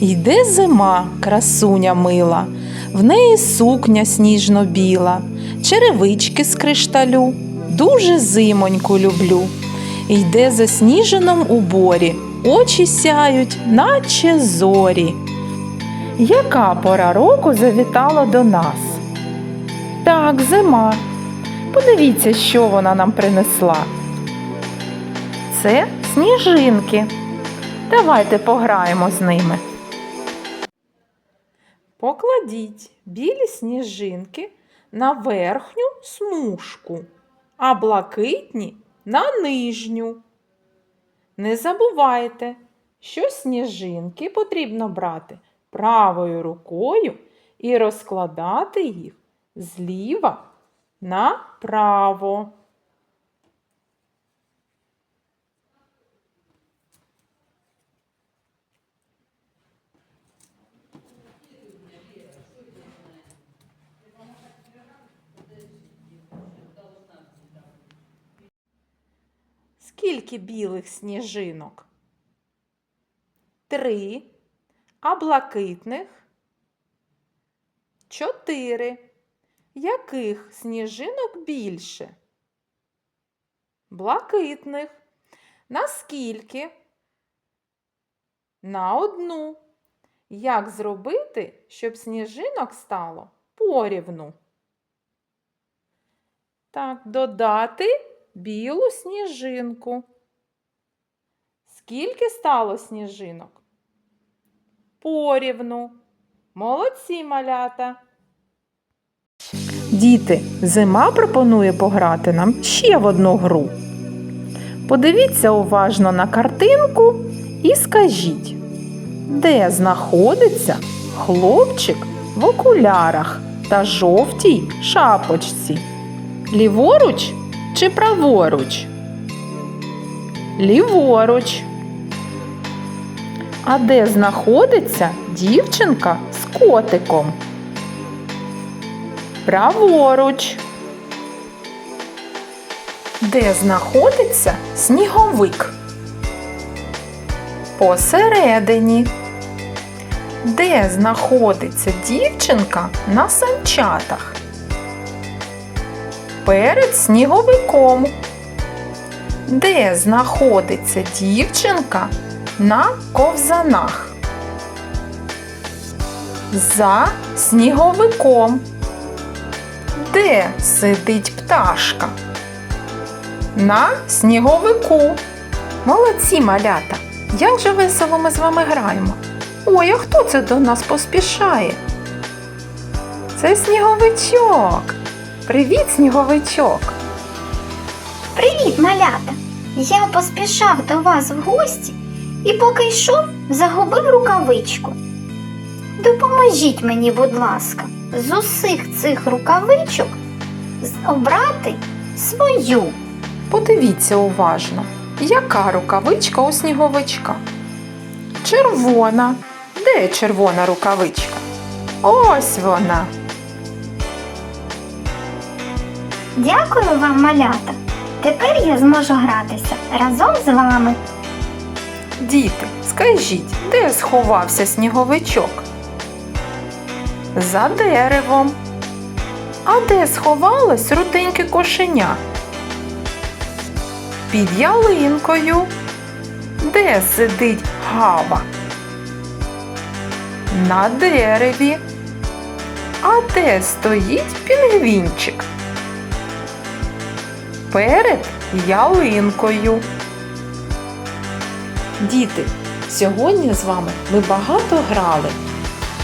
Йде зима, красуня мила, в неї сукня сніжно-біла, черевички з кришталю, дуже зимоньку люблю. Йде засніженом уборі, очі сяють, наче зорі. Яка пора року завітала до нас? Так, зима. Подивіться, що вона нам принесла. Це сніжинки. Давайте пограємо з ними. Покладіть білі сніжинки на верхню смужку, а блакитні на нижню. Не забувайте, що сніжинки потрібно брати правою рукою і розкладати їх зліва направо. Скільки білих сніжинок? Три. А блакитних? Чотири. Яких сніжинок більше? Блакитних. Наскільки? На одну. Як зробити, щоб сніжинок стало порівну? Так, додати білу сніжинку. Скільки стало сніжинок? Порівну. Молодці малята. Діти, зима пропонує пограти нам ще в одну гру. Подивіться уважно на картинку і скажіть, де знаходиться хлопчик в окулярах та жовтій шапочці? Ліворуч чи праворуч? Ліворуч. А де знаходиться дівчинка з котиком? Праворуч. Де знаходиться сніговик? Посередині. Де знаходиться дівчинка на санчатах? Перед сніговиком. Де знаходиться дівчинка на ковзанах? За сніговиком. Де сидить пташка? На сніговику. Молодці малята! Як же весело ми з вами граємо. Ой, а хто це до нас поспішає? Це сніговичок. Привіт, сніговичок. Привіт, малята! Я поспішав до вас в гості і поки йшов, загубив рукавичку. Допоможіть мені, будь ласка, з усіх цих рукавичок обрати свою. Подивіться уважно, яка рукавичка у сніговичка? Червона. Де червона рукавичка? Ось вона. Дякую вам, малята. Тепер я зможу гратися разом з вами. Діти, скажіть, де сховався сніговичок? За деревом. А де сховалось руденьке кошеня? Під ялинкою. Де сидить гава? На дереві. А де стоїть пінгвінчик? Перед ялинкою. Діти, сьогодні з вами ми багато грали,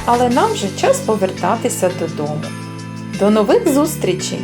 але нам вже час повертатися додому. До нових зустрічей!